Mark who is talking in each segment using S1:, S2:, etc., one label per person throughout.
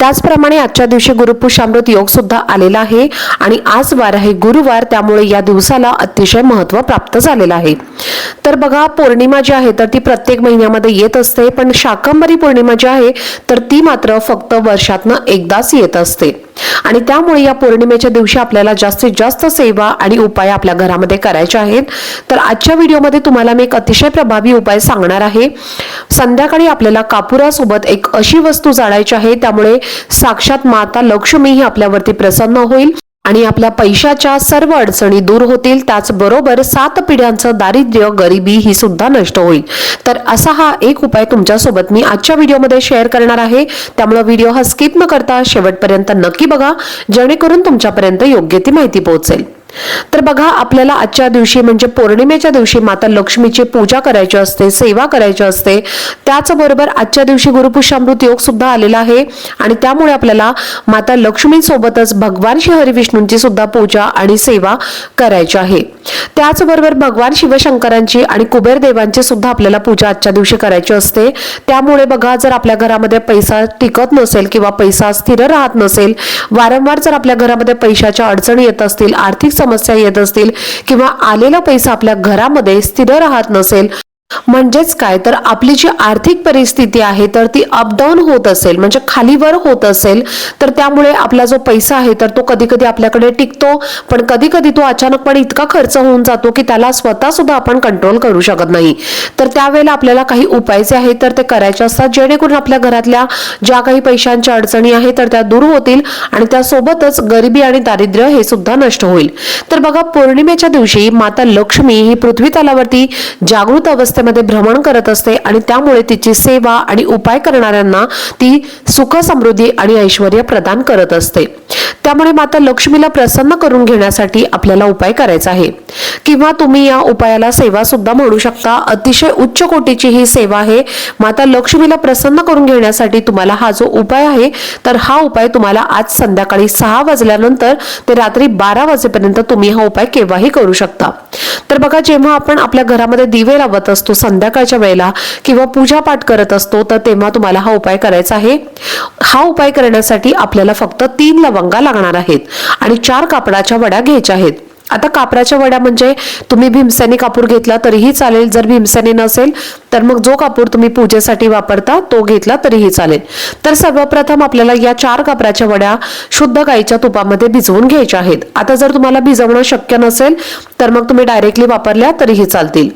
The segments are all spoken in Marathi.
S1: त्याचप्रमाणे आजच्या दिवशी गुरुपुषामृत योग सुद्धा आलेला आहे आणि आज वार आहे गुरुवार त्यामुळे या दिवसाला अतिशय महत्त्व प्राप्त झालेलं आहे. तर बघा पौर्णिमा जी आहे तर ती प्रत्येक महिन्यामध्ये येत असते पण शाकंबरी पौर्णिमा जी आहे तर ती मात्र फक्त वर्षातनं एकदाच येत असते. आणि त्यामुळे या पौर्णिमेच्या दिवशी आपल्याला जास्तीत जास्त सेवा आणि उपाय आपल्या घरामध्ये करायचे आहेत. तर आजच्या व्हिडिओमध्ये तुम्हाला मी एक अतिशय प्रभावी उपाय सांगणार आहे. संध्याकाळी आपल्याला कापुरासोबत एक अशी वस्तू जाळायची आहे त्यामुळे साक्षात माता लक्ष्मी ही आपल्यावरती प्रसन्न होईल. आणि आपल्या पैशाच्या सर्व अडचणी दूर होतील त्याचबरोबर सात पिढ्यांचं दारिद्र्य गरिबी ही सुद्धा नष्ट होईल. तर असा हा एक उपाय तुमच्यासोबत मी आजच्या व्हिडिओमध्ये शेअर करणार आहे. त्यामुळे व्हिडिओ हा स्किप न करता शेवटपर्यंत नक्की बघा जेणेकरून तुमच्यापर्यंत योग्य ती माहिती पोहोचेल. तर बघा आपल्याला आजच्या दिवशी म्हणजे पौर्णिमेच्या दिवशी माता लक्ष्मीची पूजा करायची असते सेवा करायची असते. त्याचबरोबर आजच्या दिवशी गुरुपुष्यामृत योग सुद्धा आलेला आहे आणि त्यामुळे आपल्याला माता लक्ष्मीसोबतच भगवान श्री हरिविष्णूंची सुद्धा पूजा आणि सेवा करायची आहे. त्याचबरोबर भगवान शिवशंकरांची आणि कुबेर देवांची सुद्धा आपल्याला पूजा आजच्या दिवशी करायची असते. त्यामुळे बघा जर आपल्या घरामध्ये पैसा टिकत नसेल किंवा पैसा स्थिर राहत नसेल वारंवार जर आपल्या घरामध्ये पैशाच्या अडचणी येत असतील आर्थिक समस्या येत असतील किंवा आलेला पैसा आपल्या घरामध्ये स्थिर राहत नसेल म्हणजेच काय? तर आपली जी आर्थिक परिस्थिती आहे तर ती अपडाऊन होत असेल म्हणजे खालीवर होत असेल तर त्यामुळे आपला जो पैसा आहे तर तो कधी कधी आपल्याकडे टिकतो पण कधी कधी तो अचानकपणे इतका खर्च होऊन जातो की त्याला स्वतः सुद्धा आपण कंट्रोल करू शकत नाही. तर त्यावेळेला आपल्याला काही उपाय जे आहेत तर ते करायचे असतात जेणेकरून आपल्या घरातल्या ज्या काही पैशांच्या अडचणी आहेत तर त्या दूर होतील आणि त्यासोबतच गरिबी आणि दारिद्र्य हे सुद्धा नष्ट होईल. तर बघा पौर्णिमेच्या दिवशी माता लक्ष्मी ही पृथ्वी तलावरती जागृत अवस्थेमध्ये भ्रमण करत असते आणि त्यामुळे तिची सेवा आणि उपाय करणाऱ्यांना ती सुख समृद्धी आणि ऐश्वर प्रदान करत असते. त्यामुळे माता लक्ष्मीला प्रसन्न करून घेण्यासाठी आपल्याला उपाय करायचा आहे. किंवा तुम्ही या उपायाला सेवा सुद्धा म्हणू शकता. अतिशय उच्च कोटीची ही सेवा आहे. माता लक्ष्मीला प्रसन्न करून घेण्यासाठी तुम्हाला हा जो उपाय आहे तर हा उपाय तुम्हाला आज संध्याकाळी सहा वाजल्यानंतर ते रात्री बारा वाजेपर्यंत तुम्ही हा उपाय केव्हाही करू शकता. तर बघा जेव्हा आपण आपल्या घरामध्ये दिवे लावत असतो संध्याकाळच्या वेळेला किंवा पूजा पाठ करत असतो तर तेव्हा तुम्हाला हा उपाय करायचा आहे. हा उपाय करण्यासाठी आपल्याला फक्त तीन लवंगा लागणार आहेत आणि चार कापडाच्या वड्या घ्यायच्या आहेत. आता कापराच्या वड्या म्हणजे तुम्ही भीमसेनी कापूर घेतला तरीही चालेल. जर भीमसेनी नसेल तर मग जो कापूर तुम्ही पूजेसाठी वापरता तो घेतला तरीही चालेल. तर सर्वप्रथम आपल्याला या चार कापराच्या वड्या शुद्ध गाईच्या तुपामध्ये भिजवून घ्यायच्या आहेत. आता जर तुम्हाला भिजवणं शक्य नसेल तर मग तुम्ही डायरेक्टली वापरल्या तरीही चालतील.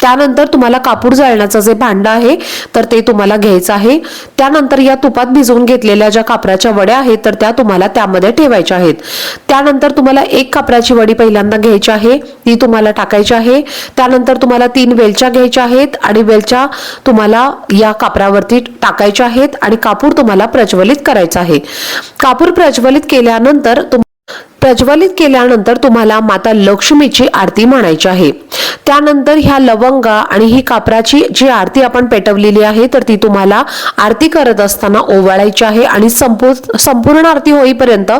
S1: त्यानंतर तुम्हाला कापूर जाळण्याचं जे भांडं आहे तर ते तुम्हाला घ्यायचं आहे. त्यानंतर या तुपात भिजवून घेतलेल्या ज्या कापराच्या वड्या आहेत तर त्या तुम्हाला त्यामध्ये ठेवायच्या आहेत. त्यानंतर तुम्हाला एक कापराची वडी पहिल्यांदा घ्यायची आहे ती तुम्हाला टाकायची आहे. त्यानंतर तुम्हाला तीन वेलच्या घ्यायच्या आहेत आणि वेलच्या तुम्हाला या कापरावरती टाकायच्या आहेत आणि कापूर तुम्हाला प्रज्वलित करायचा आहे. कापूर प्रज्वलित केल्यानंतर प्रज्वलित केल्यानंतर तुम्हाला माता लक्ष्मीची आरती म्हणायची आहे. त्यानंतर ह्या लवंगा आणि ही कापराची जी आरती आपण पेटवलेली आहे तर ती तुम्हाला आरती करत असताना ओवाळायची आहे आणि संपूर्ण संपूर्ण आरती होईपर्यंत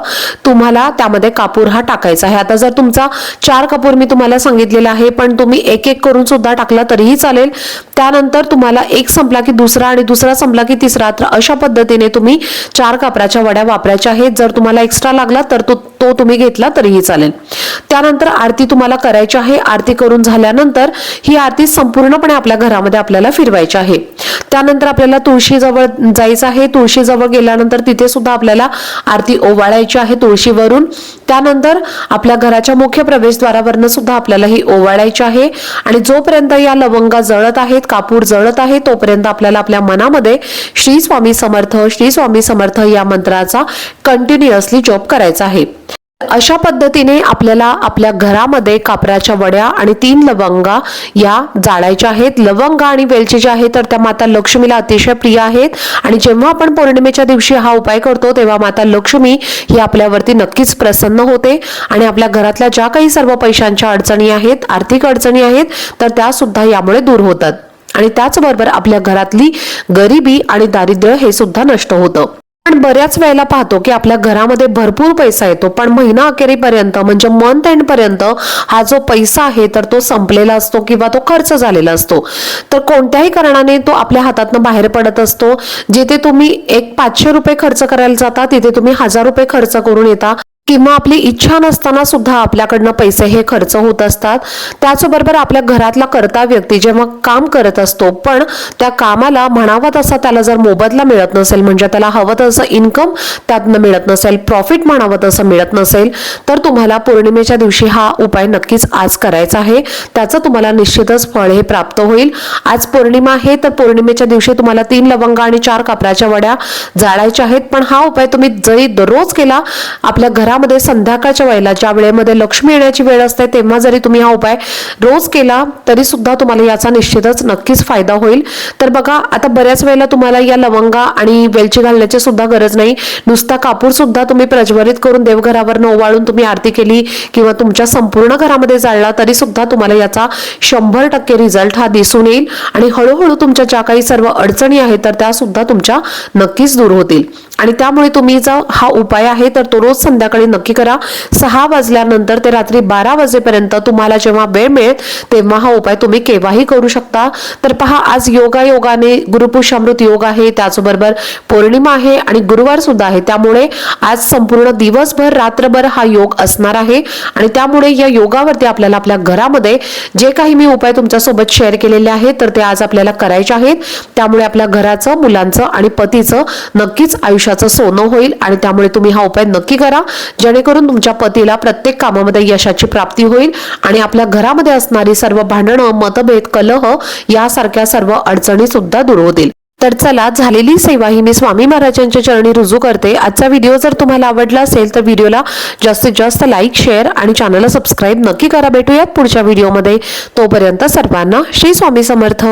S1: तुम्हाला त्यामध्ये कापूर हा टाकायचा आहे. आता जर तुमचा चार कापूर मी तुम्हाला सांगितलेला आहे पण तुम्ही एक एक करून सुद्धा टाकला तरीही चालेल. त्यानंतर तुम्हाला एक संपला की दुसरा आणि दुसरा संपला की तिसरा तर अशा पद्धतीने तुम्ही चार कापराच्या वड्या वापरायच्या आहेत. जर तुम्हाला एक्स्ट्रा लागला तर तो तो तुम्ही घेतला तरीही चालेल. त्यानंतर आरती तुम्हाला करायची आहे. आरती करून झाल्यानंतर ही आरती संपूर्णपणे आपल्या घरामध्ये आपल्याला फिरवायची आहे. त्यानंतर आपल्याला तुळशीजवळ जायचं आहे. तुळशीजवळ गेल्यानंतर तिथे सुद्धा आपल्याला आरती ओवाळायची आहे तुळशीवरून. त्यानंतर आपल्या घराच्या मुख्य प्रवेशद्वारावरनं सुद्धा आपल्याला ही ओवाळायची आहे. आणि जोपर्यंत या लवंगा जळत आहेत कापूर जळत आहे तोपर्यंत आपल्याला आपल्या मनामध्ये श्री स्वामी समर्थ श्री स्वामी समर्थ या मंत्राचा कंटिन्युअसली जॉब करायचा आहे. अशा पद्धतीने आपल्याला आपल्या घरामध्ये कापराच्या वड्या आणि तीन लवंगा या जाळायच्या आहेत. लवंगा आणि वेलची ज्या आहेत तर त्या माता लक्ष्मीला अतिशय प्रिय आहेत. आणि जेव्हा आपण पौर्णिमेच्या दिवशी हा उपाय करतो तेव्हा माता लक्ष्मी ही आपल्यावरती नक्कीच प्रसन्न होते. आणि आपल्या घरातल्या ज्या काही सर्व पैशांच्या अडचणी आहेत आर्थिक अडचणी आहेत तर त्या सुद्धा यामुळे दूर होतात. आणि त्याचबरोबर आपल्या घरातली गरिबी आणि दारिद्र्य हे सुद्धा नष्ट होतं. पण बऱ्याच वेळेला पाहतो की आपल्या घरामध्ये भरपूर पैसा येतो पण महिना अखेरीपर्यंत म्हणजे मंथ एंड पर्यंत हा जो पैसा आहे तर तो संपलेला असतो किंवा तो खर्च झालेला असतो. तर कोणत्याही कारणाने तो आपल्या हातातनं बाहेर पडत असतो. जिथे तुम्ही एक पाचशे रुपये खर्च करायला जाता तिथे तुम्ही हजार रुपये खर्च करून येता. किंवा आपली इच्छा नसताना सुद्धा आपल्याकडनं पैसे हे खर्च होत असतात. त्याचबरोबर आपल्या घरातला करता व्यक्ती जेव्हा काम करत असतो पण त्या कामाला म्हणावा तसा त्याला जर मोबदला मिळत नसेल म्हणजे त्याला हवं तसं इन्कम त्यातनं मिळत नसेल प्रॉफिट म्हणावं तसं मिळत नसेल तर तुम्हाला पौर्णिमेच्या दिवशी हा उपाय नक्कीच आज करायचा आहे. त्याचं तुम्हाला निश्चितच फळ हे प्राप्त होईल. आज पौर्णिमा आहे तर पौर्णिमेच्या दिवशी तुम्हाला तीन लवंग आणि चार कापराच्या वड्या जाळायच्या आहेत. पण हा उपाय तुम्ही जरी दररोज केला आपल्या घरामध्ये संध्याकाळच्या वेळेला ज्या वेळेमध्ये लक्ष्मी येण्याची वेळ असते तेव्हा जरी तुम्ही हा उपाय रोज केला तरी सुद्धा तुम्हाला याचा निश्चितच नक्कीच फायदा होईल. तर बघा आता बऱ्याच वेळेला तुम्हाला या लवंगा आणि वेलची घालण्याची सुद्धा गरज नाही. नुसता कापूर सुद्धा तुम्ही प्रज्वलित करून देवघरावर ओवाळून तुम्ही आरती केली किंवा तुमच्या संपूर्ण घरामध्ये जाळला तरी सुद्धा तुम्हाला याचा शंभर टक्के रिझल्ट हा दिसून येईल. आणि हळूहळू तुमच्या ज्या काही सर्व अडचणी आहेत तर त्या सुद्धा तुमच्या नक्कीच दूर होतील. आणि त्यामुळे तुम्ही जो हा उपाय आहे तर तो रोज संध्याकाळी नक्की करा. सहा वाजल्यानंतर ते रात्री बारा वाजेपर्यंत तुम्हाला जेव्हा वेळ मिळेल तेव्हा हा उपाय तुम्ही केव्हाही करू शकता. तर पहा आज योगा योगाने गुरुपुषामृत योग आहे त्याचबरोबर पौर्णिमा आहे आणि गुरुवार सुद्धा आहे. त्यामुळे आज संपूर्ण दिवसभर रात्रभर हा योग असणार आहे. आणि त्यामुळे या योगावरती आपल्याला आपल्या घरामध्ये जे काही मी उपाय तुमच्यासोबत शेअर केलेले आहेत तर ते आज आपल्याला करायचे आहेत. त्यामुळे आपल्या घराचं मुलांचं आणि पतीचं नक्कीच आयुष्य आयुष्याचं सोनं होईल आणि त्यामुळे तुम्ही हा उपाय नक्की करा. जेणेकरून तुमच्या पतीला प्रत्येक कामामध्ये यशाची प्राप्ती होईल आणि आपल्या घरामध्ये असणारी सर्व भांडणं मतभेद कलह यासारख्या सर्व अडचणी सुद्धा दूर होतील. तर चला झालेली सेवा ही मी स्वामी महाराजांच्या चरणी रुजू करते. आजचा व्हिडिओ जर तुम्हाला आवडला असेल तर व्हिडिओला जास्तीत जास्त लाईक शेअर आणि चॅनलला सबस्क्राईब नक्की करा. भेटूयात पुढच्या व्हिडिओमध्ये. तोपर्यंत सर्वांना श्री स्वामी समर्थ.